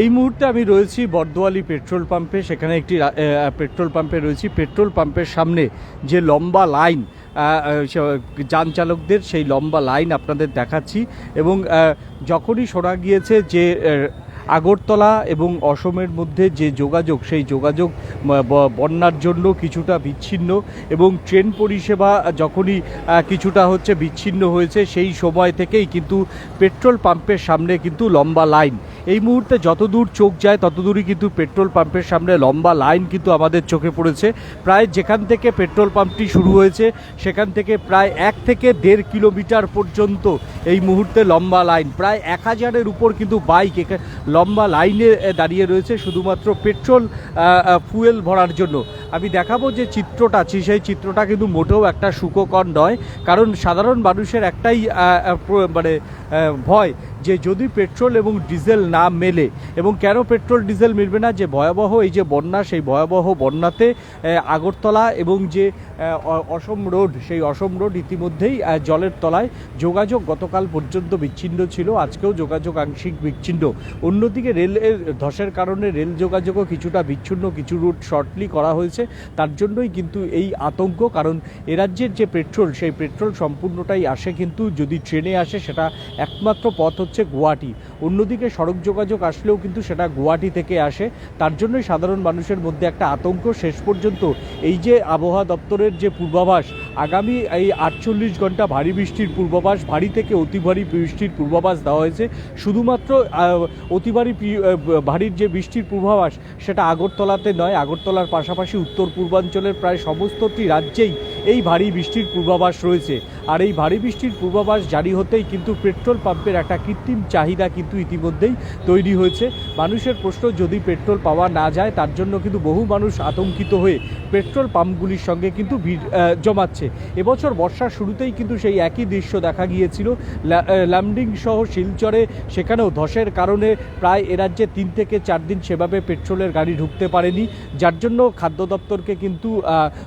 এই মুহূর্তে আমি রয়েছি বর্দোয়ালি পেট্রোল পাম্পে। সেখানে একটি পেট্রোল পাম্পে রয়েছি। পেট্রোল পাম্পের সামনে যে লম্বা লাইন যান চালকদের সেই লম্বা লাইন আপনাদের দেখাচ্ছি এবং যখনই শোনা গিয়েছে যে আগরতলা এবং অসমের মধ্যে যে যোগাযোগ, সেই যোগাযোগ বন্যার জন্য কিছুটা বিচ্ছিন্ন এবং ট্রেন পরিষেবা যখনই কিছুটা হচ্ছে বিচ্ছিন্ন হয়েছে, সেই সময় থেকেই কিন্তু পেট্রোল পাম্পের সামনে কিন্তু লম্বা লাইন। এই মুহূর্তে যতদূর চোখ যায়, ততদূরই কিন্তু পেট্রোল পাম্পের সামনে লম্বা লাইন কিন্তু আমাদের চোখে পড়েছে। প্রায় যেখান থেকে পেট্রোল পাম্পটি শুরু হয়েছে, সেখান থেকে প্রায় এক থেকে দেড় কিলোমিটার পর্যন্ত এই মুহূর্তে লম্বা লাইন। প্রায় এক হাজারের উপর কিন্তু বাইক লম্বা লাইনে দাঁড়িয়ে রয়েছে, শুধুমাত্র পেট্রোল ফুয়েল ভরার জন্য। আমি দেখাবো যে চিত্রটা সেই চিত্রটা কিন্তু মোটেও একটা সুখকর নয়। কারণ সাধারণ মানুষের একটাই মানে ভয় যে যদি পেট্রোল এবং ডিজেল না মেলে, এবং কেন পেট্রোল ডিজেল মিলবে না? যে ভয়াবহ এই যে বন্যা, সেই ভয়াবহ বন্যাতে আগরতলা এবং যে অসম রোড, সেই অসম রোড ইতিমধ্যেই জলের তলায় যোগাযোগ গতকাল পর্যন্ত বিচ্ছিন্ন ছিল। আজকেও যোগাযোগ আংশিক বিচ্ছিন্ন। অন্যদিকে রেলের ধসের কারণে রেল যোগাযোগও কিছুটা বিচ্ছিন্ন। কিছু রুট শর্টলি করা হয়েছে। তার জন্যই কিন্তু এই আতঙ্ক। কারণ এ রাজ্যের যে পেট্রোল, সেই পেট্রোল সম্পূর্ণটাই আসে কিন্তু যদি ট্রেনে আসে, সেটা একমাত্র পথ হচ্ছে গুয়াহাটি। অন্যদিকে সড়ক যোগাযোগ আসলেও কিন্তু সেটা গুয়াহাটি থেকে আসে। তার জন্যই সাধারণ মানুষের মধ্যে একটা আতঙ্ক। শেষ পর্যন্ত এই যে আবহাওয়া দপ্তরের যে পূর্বাভাস আগামী এই আটচল্লিশ ঘণ্টা ভারী বৃষ্টির পূর্বাভাস, ভারী থেকে অতি ভারী বৃষ্টির পূর্বাভাস দেওয়া হয়েছে। শুধুমাত্র অতি ভারী ভারীর যে বৃষ্টির পূর্বাভাস, সেটা আগরতলাতে নয়, আগরতলার পাশাপাশি উত্তর পূর্বাঞ্চলের প্রায় সমস্তটি রাজ্যেই এই ভারী বৃষ্টির পূর্বাভাস রয়েছে। আর এই ভারী বৃষ্টির পূর্বাভাস জারি হতেই কিন্তু পেট্রোল পাম্পের একটা কৃত্রিম চাহিদা কিন্তু ইতিমধ্যেই তৈরি হয়েছে। মানুষের প্রশ্ন, যদি পেট্রোল পাওয়া না যায়, তার জন্য কিন্তু বহু মানুষ আতঙ্কিত হয়ে পেট্রোল পাম্পগুলির সঙ্গে কিন্তু ভিড় জমাচ্ছে। এবছর বর্ষার শুরুতেই কিন্তু সেই একই দৃশ্য দেখা গিয়েছিল। লা- আহ, সহ শিলচরে সেখানেও ধসের কারণে প্রায় এ রাজ্যে তিন থেকে চার দিন সেভাবে পেট্রোলের গাড়ি ঢুকতে পারেনি। যার জন্য খাদ্য দপ্তরকে কিন্তু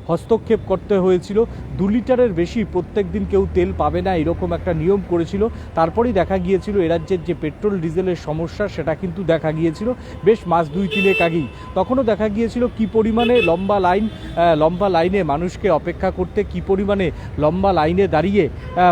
হস্তক্ষেপ করতে হয়েছিল। দু লিটারের বেশি প্রত্যেক দিন কেউ তেল পাবে না এরকম একটা নিয়ম করেছিল। তারপরেই দেখা গিয়েছিল এ রাজ্যের যে পেট্রোল ডিজেলের সমস্যা সেটা কিন্তু দেখা গিয়েছিল বেশ মাস দুই তিনেক আগেই। তখনও দেখা গিয়েছিল কি পরিমাণে লম্বা লাইন লম্বা লাইনে মানুষকে অপেক্ষা করতে কি পরিমাণে লম্বা লাইনে দাঁড়িয়ে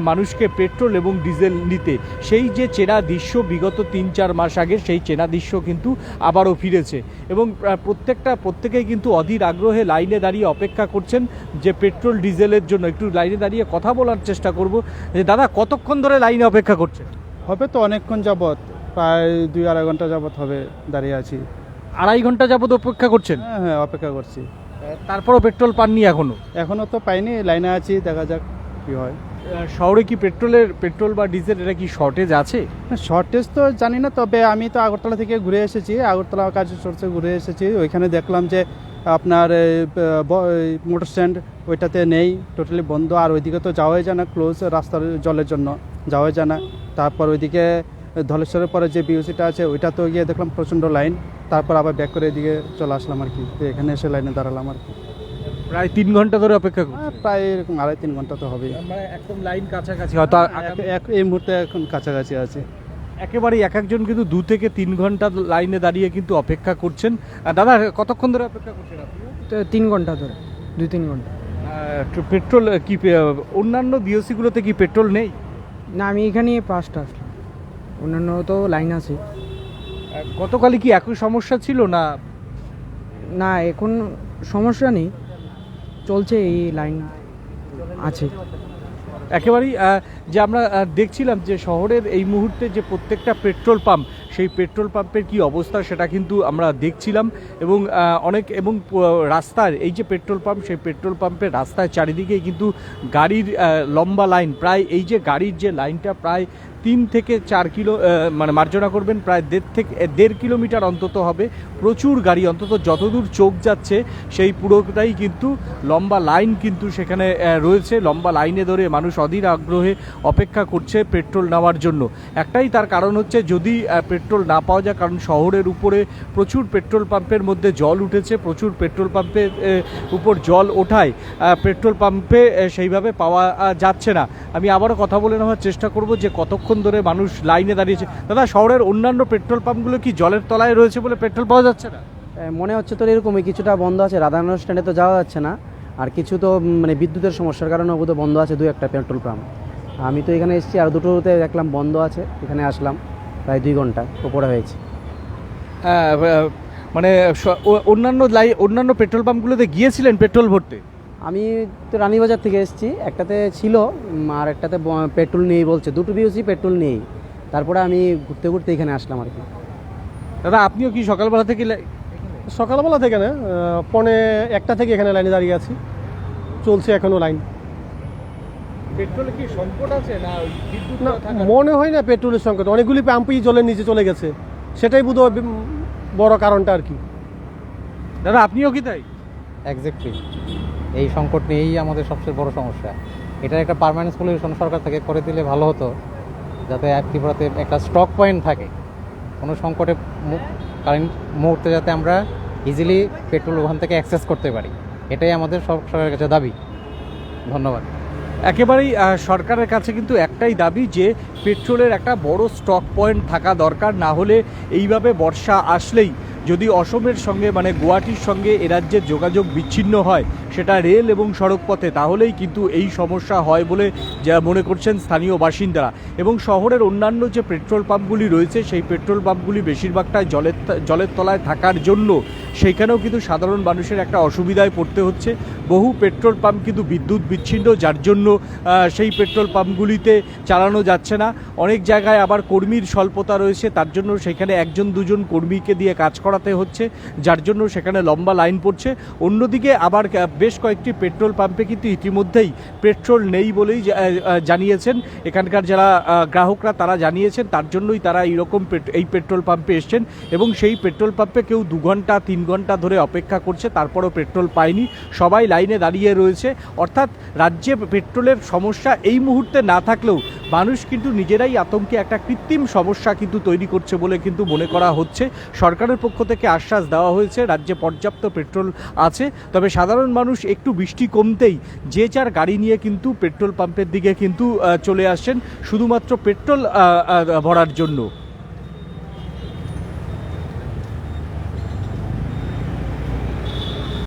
মানুষকে পেট্রোল এবং ডিজেল নিতে। সেই যে চেনা দৃশ্য বিগত তিন চার মাস আগে সেই চেনা দৃশ্য কিন্তু আবারও ফিরেছে। এবং প্রত্যেকটা প্রত্যেকেই কিন্তু অধীর আগ্রহে লাইনে দাঁড়িয়ে অপেক্ষা করছেন যে পেট্রোল ডিজেলের জন্য। একটু লাইনে দাঁড়িয়ে কথা বলার চেষ্টা করব যে দাদা কতক্ষণ ধরে লাইনে অপেক্ষা করছেন? হবে তো অনেকক্ষণ যাবৎ প্রায় দুই আড়াই ঘণ্টা যাবৎ হবে দাঁড়িয়ে আছি। আড়াই ঘণ্টা যাবৎ অপেক্ষা করছেন? হ্যাঁ হ্যাঁ অপেক্ষা করছি। তারপরও পেট্রোল পাননি এখনও? এখনও তো পাইনি লাইনে আছি দেখা যাক কি হয়। শহরে কি পেট্রোলের পেট্রোল বা ডিজেল এটা কি শর্টেজ আছে? শর্টেজ তো জানি না তবে আমি তো আগরতলা থেকে ঘুরে এসেছি আগরতলা কাছে চড়ছে ঘুরে এসেছি। ওইখানে দেখলাম যে আপনার মোটর স্ট্যান্ড ওইটাতে নেই টোটালি বন্ধ। আর ওইদিকে তো যাওয়াই যায় না ক্লোজ রাস্তার জলের জন্য যাওয়াই যায় না। তারপর ওইদিকে ধলেশ্বরের পরে যে বিওসিটা আছে ওইটা তো গিয়ে দেখলাম প্রচণ্ড লাইন। তারপর আবার ব্যাক করে এদিকে চলে আসলাম আর কি। তো এখানে এসে লাইনে দাঁড়ালাম আর কি। প্রায় তিন ঘণ্টা ধরে অপেক্ষা আহ, প্রায় এরকম আড়াই তিন ঘণ্টা তো হবেই। মানে একদম লাইন কাছাকাছি। হয়তো এক- এক- এই মুহূর্তে এখন কাছাকাছি আছে। একেবারেই এক একজন কিন্তু দু থেকে তিন ঘণ্টা লাইনে দাঁড়িয়ে কিন্তু অপেক্ষা করছেন। আর দাদা কতক্ষণ ধরে অপেক্ষা করছেন আপনি? তিন ঘণ্টা ধরে দুই তিন ঘণ্টা। পেট্রোল কি অন্যান্য বিওসিগুলোতে কি পেট্রোল নেই? না আমি এখানে পাঁচটা আসলাম। অন্যান্য তো লাইন আছে। গতকালই কি একই সমস্যা ছিল না? না, এখন সমস্যা নেই। চলছে এই লাইন আছে। একেবারেই যে আমরা দেখছিলাম যে শহরের এই মুহূর্তে যে প্রত্যেকটা পেট্রোল পাম্প, সেই পেট্রোল পাম্পের কি অবস্থা সেটা কিন্তু আমরা দেখছিলাম এবং অনেক, এবং রাস্তার এই যে পেট্রোল পাম্প, সেই পেট্রোল পাম্পের রাস্তার চারিদিকেই কিন্তু গাড়ির লম্বা লাইন প্রায় এই যে গাড়ির যে লাইনটা প্রায় তিন থেকে চার কিলো মানে মার্জনা করবেন, প্রায় দেড় থেকে দেড় কিলোমিটার অন্তত হবে। প্রচুর গাড়ি, অন্তত যতদূর চোখ যাচ্ছে, সেই পুরোটাই কিন্তু লম্বা লাইন কিন্তু সেখানে রয়েছে। লম্বা লাইনে ধরে মানুষ অধীর আগ্রহে অপেক্ষা করছে পেট্রোল নেওয়ার জন্য। একটাই তার কারণ হচ্ছে যদি পেট্রোল না পাওয়া যায়, কারণ শহরের উপরে প্রচুর পেট্রোল পাম্পের মধ্যে জল উঠেছে, প্রচুর পেট্রোল পাম্পের উপর জল ওঠায় পেট্রোল পাম্পে সেইভাবে পাওয়া যাচ্ছে না। আমি আবারও কথা বলে নেওয়ার চেষ্টা করব যে কতক্ষণ ধরে মানুষ লাইনে দাঁড়িয়েছে। দাদা শহরের অন্যান্য পেট্রোল পাম্পগুলো কি জলের তলায় রয়েছে বলে পেট্রোল পাওয়া যাচ্ছে না? মনে হচ্ছে তো এরকমই কিছুটা বন্ধ আছে। রাধানগর স্ট্যান্ডে তো যাওয়া যাচ্ছে না। আর কিছু তো মানে বিদ্যুতের সমস্যার কারণে বোধহয় বন্ধ আছে দু একটা পেট্রোল পাম্প। আমি তো এখানে এসেছি আর দুটোতে দেখলাম বন্ধ আছে এখানে আসলাম প্রায় দুই ঘণ্টা উপরে হয়েছে। হ্যাঁ, মানে অন্যান্য লাই অন্যান্য পেট্রোল পাম্পগুলোতে গিয়েছিলেন পেট্রোল ভরতে? আমি তো রানীবাজার থেকে এসেছি। একটাতে ছিল আর একটাতে পেট্রোল নেই বলছে। দুটো দিয়েছি পেট্রোল নেই। তারপরে আমি ঘুরতে ঘুরতে এখানে আসলাম আর কি। দাদা আপনিও কি সকালবেলা থেকে সকালবেলা থেকে না পনে একটা থেকে এখানে লাইনে দাঁড়িয়ে আছি। চলছে এখনও লাইন। পেট্রোলে কি সংকট আছে না বিদ্যুৎ মনে হয় না পেট্রোলের সংকট। অনেকগুলি পাম্পই জলের নিচে চলে গেছে। সেটাই বোধ বড় কারণটা আর কি। দাদা আপনিও কি তাই? এক্স্যাক্টলি এই সংকট নিয়েই আমাদের সবচেয়ে বড় সমস্যা। এটার একটা পারমানেন্ট সলিউশন সরকার থেকে করে দিলে ভালো হতো, যাতে ত্রিপুরাতে একটা স্টক পয়েন্ট থাকে। কোনো সংকটে কারেন্ট মুহূর্তে যাতে আমরা ইজিলি পেট্রোল ওখান থেকে অ্যাক্সেস করতে পারি। এটাই আমাদের সব সরকারের কাছে দাবি। ধন্যবাদ। একেবারেই সরকারের কাছে কিন্তু একটাই দাবি যে পেট্রোলের একটা বড় স্টক পয়েন্ট থাকা দরকার, না হলে এইভাবে বর্ষা আসলেই যদি অসমের সঙ্গে মানে গুয়াহাটির সঙ্গে এ রাজ্যের যোগাযোগ বিচ্ছিন্ন হয়, সেটা রেল এবং সড়ক পথে তাহলেই কিন্তু এই সমস্যা হয় বলে যা মনে করছেন স্থানীয় বাসিন্দারা। এবং শহরের অন্যান্য যে পেট্রোল পাম্পগুলি রয়েছে, সেই পেট্রোল পাম্পগুলি বেশিরভাগটাই জলের জলের তলায় থাকার জন্য। সেইখানেও কিন্তু সাধারণ মানুষের একটা অসুবিধায় পড়তে হচ্ছে। বহু পেট্রোল পাম্প কিন্তু বিদ্যুৎ বিচ্ছিন্ন, যার জন্য সেই পেট্রোল পাম্পগুলিতে চালানো যাচ্ছে না। অনেক জায়গায় আবার কর্মীর স্বল্পতা রয়েছে, তার জন্য সেখানে একজন, দুজন কর্মীকে দিয়ে কাজ করাতে হচ্ছে, যার জন্য সেখানে লম্বা লাইন পড়ছে। অন্যদিকে আবার বেশ কয়েকটি পেট্রোল পাম্পে কিন্তু ইতিমধ্যেই পেট্রোল নেই বলেই জানিয়েছেন। এখানকার যারা গ্রাহকরা তারা জানিয়েছেন, তার জন্যই তারা এইরকম এই পেট্রোল পাম্পে এসছেন এবং সেই পেট্রোল পাম্পে কেউ দু ঘণ্টা, তিন ঘণ্টা ধরে অপেক্ষা করছে, তারপরও পেট্রোল পায়নি। সবাই লাইনে দাঁড়িয়ে রয়েছে। অর্থাৎ রাজ্যে পেট্রোলের সমস্যা এই মুহূর্তে না থাকলেও মানুষ কিন্তু নিজেরাই আতঙ্কে একটা কৃত্রিম সমস্যা কিন্তু তৈরি করছে বলে কিন্তু মনে করা হচ্ছে। সরকারের পক্ষ থেকে আশ্বাস দেওয়া হয়েছে, রাজ্যে পর্যাপ্ত পেট্রোল আছে। তবে সাধারণ মানুষ একটু বৃষ্টি কমতেই যে যার গাড়ি নিয়ে কিন্তু পেট্রোল পাম্পের দিকে কিন্তু চলে আসছেন, শুধুমাত্র পেট্রোল ভরার জন্য।